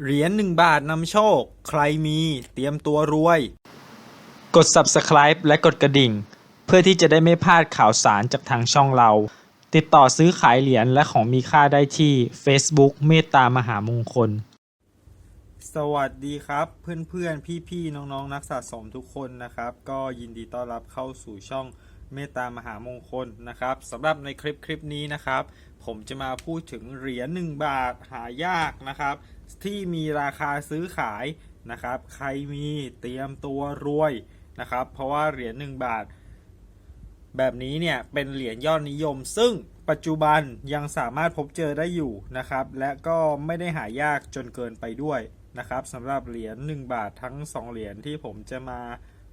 เหรียญหนึ่งบาทนำโชค ใครมีเตรียมตัวรวย กด subscribe และกดกระดิ่ง เพื่อที่จะได้ไม่พลาดข่าวสารจากทางช่องเรา ติดต่อซื้อขายเหรียญและของมีค่าได้ที่ Facebook เมตตามหามงคล สวัสดีครับเพื่อนๆ พี่ๆ น้องๆ นักสะสมทุกคนนะครับ ก็ยินดีต้อนรับเข้าสู่ช่องเมตตามหามงคลนะครับสำหรับในคลิปคลิปนี้นะครับ ผมจะมาพูดถึงเหรียญ1บาทหายากนะครับ ที่มีราคาซื้อขายนะครับ ใครมีเตรียมตัวรวยนะครับ เพราะว่าเหรียญ1บาท แบบนี้เนี่ยเป็นเหรียญยอดนิยม ซึ่งปัจจุบันยังสามารถพบเจอได้อยู่นะครับ และก็ไม่ได้หายากจนเกินไปด้วยนะครับสำหรับเหรียญ1บาททั้ง 2 เหรียญที่ผมจะมา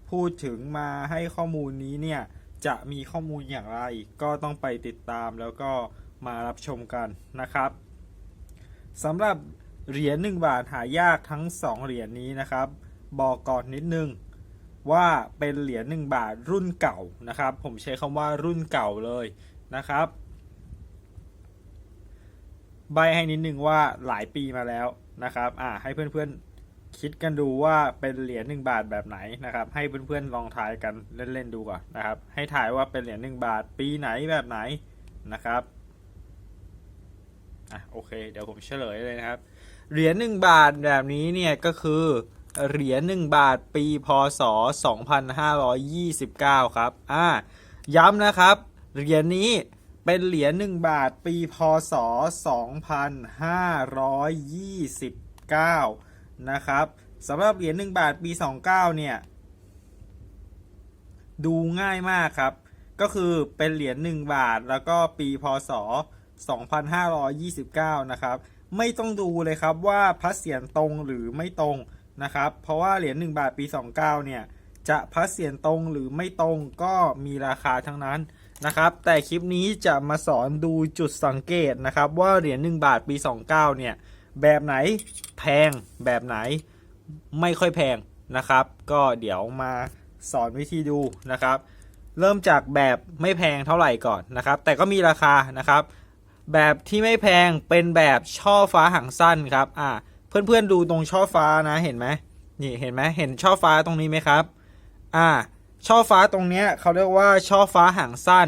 พูดถึงมาให้ข้อมูลนี้เนี่ยจะมีข้อมูลอย่างไรก็ต้องไปติดตามแล้วก็มารับชมกันนะครับสำหรับ เหรียญ1บาทหายากทั้ง 2 เหรียญนี้นะครับ บอกก่อนนิดนึงว่าเป็นเหรียญ1บาทรุ่นเก่านะครับ ผมใช้คำว่ารุ่นเก่าเลยนะครับ ใบให้นิดนึงว่าหลายปีมาแล้วนะครับอ่าให้เพื่อนๆคิดกันดูว่าเป็นเหรียญ1บาทแบบไหนนะครับ ให้เพื่อนๆลองทายกันเล่นๆดูก่อนนะครับ ให้ถ่ายว่าเป็นเหรียญ1บาทปีไหนแบบไหนนะครับอะโอเค เดี๋ยวผมเฉลยเลยนะครับ เหรียญ1บาทแบบนี้เนี่ยก็คือเหรียญ1บาทปีพศ 2529 ครับ อ่า ย้ำนะครับ เหรียญนี้เป็นเหรียญ1บาทปีพศ 2529 นะครับสำหรับเหรียญ1บาทปี 29 เนี่ย ดูง่ายมากครับ ก็คือเป็นเหรียญ1บาทแล้วก็ปีพศ 2529 นะครับ ไม่ต้องดูเลยครับว่าพระเศียรตรงหรือไม่ตรงนะครับ เพราะว่าเหรียญ1บาทปี 29 เนี่ยจะพระเศียรตรงหรือไม่ตรงก็มีราคาทั้งนั้นนะครับ แต่คลิปนี้จะมาสอนดูจุดสังเกตนะครับ ว่าเหรียญ1บาทปี 29 เนี่ยแบบไหนแพงแบบไหนไม่ค่อยแพงนะครับ ก็เดี๋ยวมาสอนวิธีดูนะครับ เริ่มจากแบบไม่แพงเท่าไหร่ก่อนนะครับ แต่ก็มีราคานะครับ แบบที่ไม่แพงเป็นแบบช่อฟ้าหางสั้นครับ อ่า เพื่อนๆดูตรงช่อฟ้านะเห็นไหมนี่เห็นไหมเห็นช่อฟ้าตรงนี้ไหมครับ อ่า ช่อฟ้าตรงเนี้ยเขาเรียกว่าช่อฟ้าหางสั้น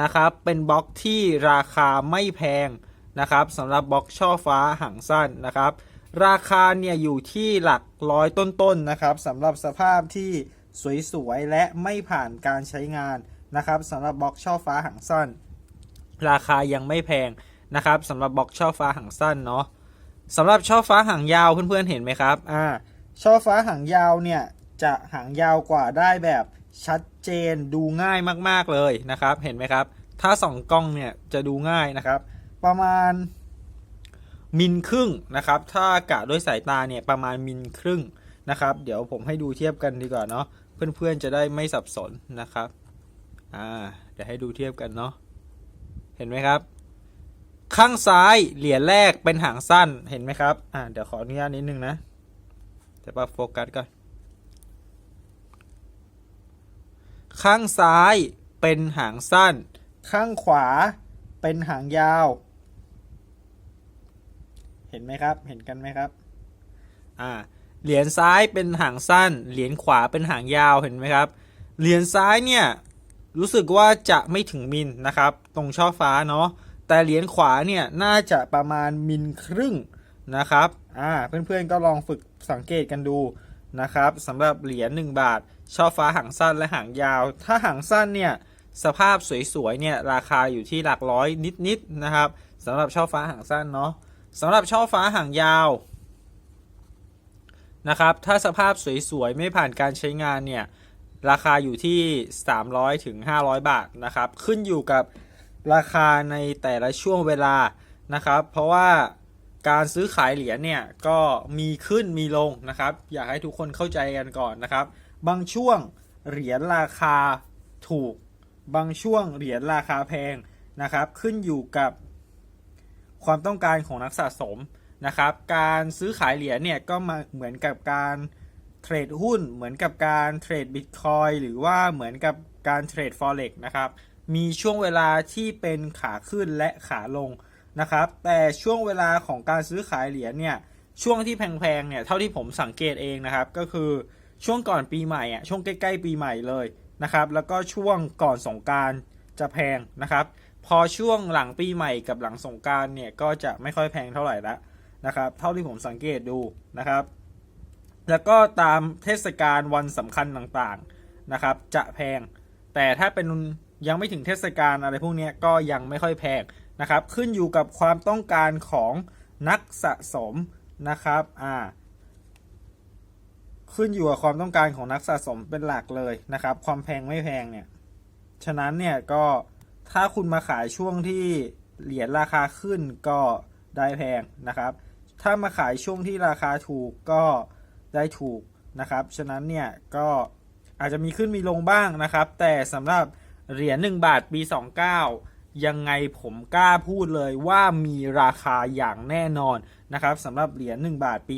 นะครับ เป็นบล็อกที่ราคาไม่แพงนะครับสำหรับบล็อกช่อฟ้าหางสั้นนะครับ ราคาเนี่ยอยู่ที่หลักร้อยต้นๆนนะครับสำหรับสภาพที่สวยๆและไม่ผ่านการใช้งานนะครับสำหรับบล็อกช่อฟ้าหางสั้น ราคายังไม่แพงนะครับสำหรับบล็อกช่อฟ้าหางสั้นเนาะสำหรับช่อฟ้าหางยาวเพื่อนๆเห็นไหมครับอ่าช่อฟ้าหางยาวเนี่ยจะหางยาวกว่าได้แบบชัดเจนดูง่ายมากๆเลยนะครับ เห็นไหมครับ ถ้าส่องกล้องเนี่ยจะดูง่ายนะครับ ประมาณมิลครึ่งนะครับ ถ้ากะด้วยสายตาเนี่ยประมาณมิลครึ่งนะครับ เดี๋ยวผมให้ดูเทียบกันดีกว่าเนาะเพื่อนๆจะได้ไม่สับสนนะครับอ่าเดี๋ยวให้ดูเทียบกันเนาะ เห็นไหมครับ ข้างซ้ายเหรียญแรกเป็นหางสั้นเห็นไหมครับอ่าเดี๋ยวขออนุญาตนิดนึงนะจะปรับโฟกัสก่อนข้างซ้ายเป็นหางสั้น ข้างขวาเป็นหางยาว เห็นไหมครับ เห็นกันไหมครับ อ่า เหรียญซ้ายเป็นหางสั้น เหรียญขวาเป็นหางยาว เห็นไหมครับ เหรียญซ้ายเนี่ย รู้สึกว่าจะไม่ถึงมิลนะครับ ตรงช่อฟ้าเนาะแต่เหรียญขวาเนี่ยน่าจะประมาณมิลครึ่งนะครับอ่าเพื่อนๆก็ลองฝึกสังเกตกันดูนะครับสำหรับเหรียญ1บาท ช่อฟ้าหางสั้นและหางยาว ถ้าหางสั้นเนี่ยสภาพสวยๆเนี่ยราคาอยู่ที่หลักร้อยนิดๆนะครับสำหรับช่อฟ้าหางสั้นเนาะสำหรับช่อฟ้าหางยาวนะครับถ้าสภาพสวยๆไม่ผ่านการใช้งานเนี่ย ราคาอยู่ที่ 300ถึง500 บาทนะครับ ขึ้นอยู่กับราคาในแต่ละช่วงเวลานะครับ เพราะว่าการซื้อขายเหรียญเนี่ยก็มีขึ้นมีลงนะครับ อยากให้ทุกคนเข้าใจกันก่อนนะครับ บางช่วงเหรียญราคาถูก บางช่วงเหรียญราคาแพงนะครับ ขึ้นอยู่กับความต้องการของนักสะสมนะครับ การซื้อขายเหรียญเนี่ยก็มาเหมือนกับการ เทรดหุ้นเหมือนกับการเทรดบิตคอยหรือว่าเหมือนกับการเทรด forex นะครับ มีช่วงเวลาที่เป็นขาขึ้นและขาลงนะครับ แต่ช่วงเวลาของการซื้อขายเหรียญเนี่ย ช่วงที่แพงๆเนี่ย เท่าที่ผมสังเกตเองนะครับ ก็คือช่วงก่อนปีใหม่อะ ช่วงใกล้ๆปีใหม่เลยนะครับ แล้วก็ช่วงก่อนสงการจะแพงนะครับ พอช่วงหลังปีใหม่กับหลังสงการเนี่ย ก็จะไม่ค่อยแพงเท่าไหร่ละนะครับ เท่าที่ผมสังเกตดูนะครับ แล้วก็ตามเทศกาลวันสำคัญต่างๆนะครับ จะแพง แต่ถ้าเป็นยังไม่ถึงเทศกาลอะไรพวกนี้ก็ยังไม่ค่อยแพงนะครับ ขึ้นอยู่กับความต้องการของนักสะสมนะครับอ่าขึ้นอยู่กับความต้องการของนักสะสมเป็นหลักเลยนะครับ ความแพงไม่แพงเนี่ย ฉะนั้นเนี่ยก็ถ้าคุณมาขายช่วงที่เหรียญราคาขึ้นก็ได้แพงนะครับ ถ้ามาขายช่วงที่ราคาถูกก็ ได้ถูกนะครับ ฉะนั้นเนี่ยก็อาจจะมีขึ้นมีลงบ้างนะครับ แต่สำหรับเหรียญ1บาทปี 29 ยังไงผมกล้าพูดเลยว่ามีราคาอย่างแน่นอนนะครับสำหรับเหรียญ1บาทปี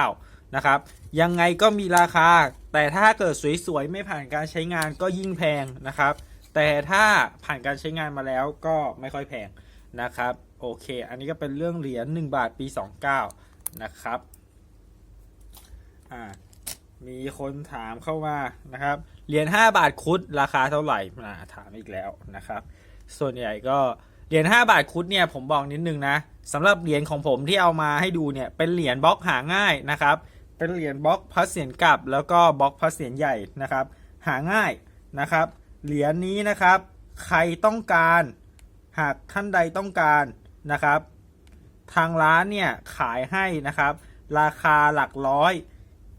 29 นะครับ ยังไงก็มีราคา แต่ถ้าเกิดสวยๆ ไม่ผ่านการใช้งานก็ยิ่งแพงนะครับ แต่ถ้าผ่านการใช้งานมาแล้วก็ไม่ค่อยแพงนะครับ โอเค อันนี้ก็เป็นเรื่องเหรียญ1บาทปี 29 นะครับ อ่ามีคนถามเข้ามานะครับ เหรียญ5บาทคุดราคาเท่าไหร่อ่าถามอีกแล้วนะครับ ส่วนใหญ่ก็เหรียญ5บาทคุดเนี่ยผมบอกนิดนึงนะสำหรับเหรียญของผมที่เอามาให้ดูเนี่ยเป็นเหรียญบล็อกหาง่ายนะครับ เป็นเหรียญบล็อกพัสเสียนกลับ แล้วก็บล็อกพัสเสียนใหญ่นะครับ หาง่ายนะครับ เหรียญนี้นะครับ ใครต้องการ หากท่านใดต้องการนะครับ ทางร้านเนี่ยขายให้นะครับ ราคาหลักร้อย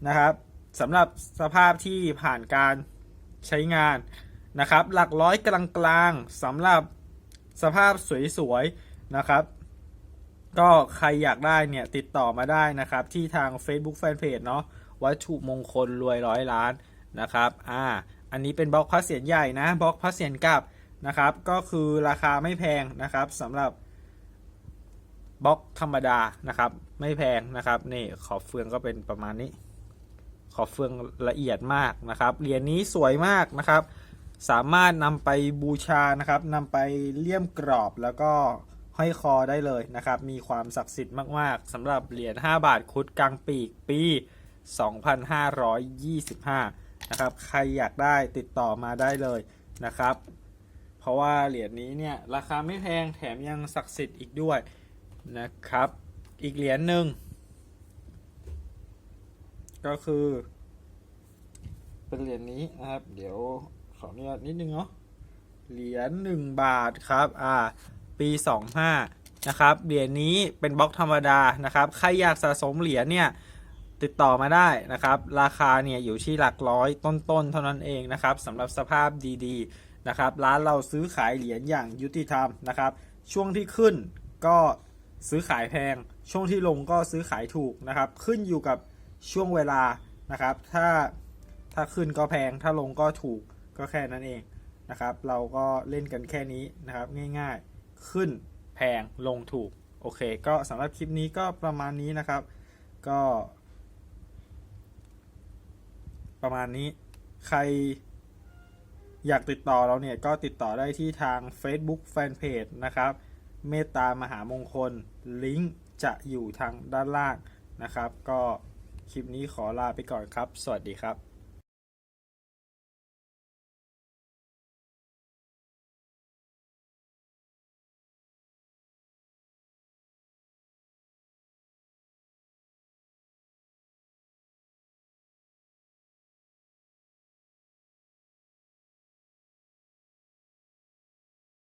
นะครับสำหรับสภาพที่ผ่านการใช้งานนะครับ หลักร้อยกลางๆสำหรับสภาพสวยๆนะครับ ก็ใครอยากได้เนี่ยติดต่อมาได้นะครับ ที่ทาง Facebook Fanpage เนาะวัตถุมงคลรวยร้อยล้านนะครับอ่าอันนี้เป็นบล็อกพัสเสียนใหญ่นะบล็อกพัสเสียนกลับนะครับ ก็คือราคาไม่แพงนะครับสำหรับบล็อกธรรมดานะครับ ไม่แพงนะครับ นี่ขอบเฟืองก็เป็นประมาณนี้ ขอบเฟืองละเอียดมากนะครับเหรียญนี้สวยมากนะครับ สามารถนำไปบูชานะครับนำไปเลี่ยมกรอบแล้วก็ห้อยคอได้เลยนะครับ มีความศักดิ์สิทธิ์มากๆสำหรับเหรียญ5บาทคุดกลางปีกปี 2525 นะครับ ใครอยากได้ติดต่อมาได้เลยนะครับ เพราะว่าเหรียญนี้เนี่ยราคาไม่แพงแถมยังศักดิ์สิทธิ์อีกด้วยนะครับ อีกเหรียญหนึ่ง ก็คือ เป็นเหรียญนี้นะครับ เดี๋ยวขออนุญาตนิดนึงเนาะเหรียญหนึ่งบาทครับ อ่า ปีสองห้านะครับ เหรียญนี้เป็นบล็อกธรรมดานะครับ ใครอยากสะสมเหรียญเนี่ยติดต่อมาได้นะครับ ราคาเนี่ยอยู่ที่หลักร้อยต้นๆ เท่านั้นเองนะครับสำหรับสภาพดีๆนะครับ ร้านเราซื้อขายเหรียญอย่างยุติธรรมนะครับ ช่วงที่ขึ้นก็ซื้อขายแพง ช่วงที่ลงก็ซื้อขายถูกนะครับ ขึ้นอยู่กับ ช่วงเวลานะครับ ถ้าถ้าขึ้นก็แพง ถ้าลงก็ถูกก็แค่นั้นเองนะครับ เราก็เล่นกันแค่นี้นะครับ ง่ายๆ ขึ้นแพงลงถูก โอเค ก็สำหรับคลิปนี้ก็ประมาณนี้นะครับ ก็ ประมาณนี้ ใครอยากติดต่อเราเนี่ยก็ติดต่อได้ที่ทาง Facebook Fanpage นะครับ เมตตามหามงคล ลิงก์จะอยู่ทางด้านล่างนะครับ ก็ คลิปนี้ขอลาไปก่อนครับ สวัสดีครับ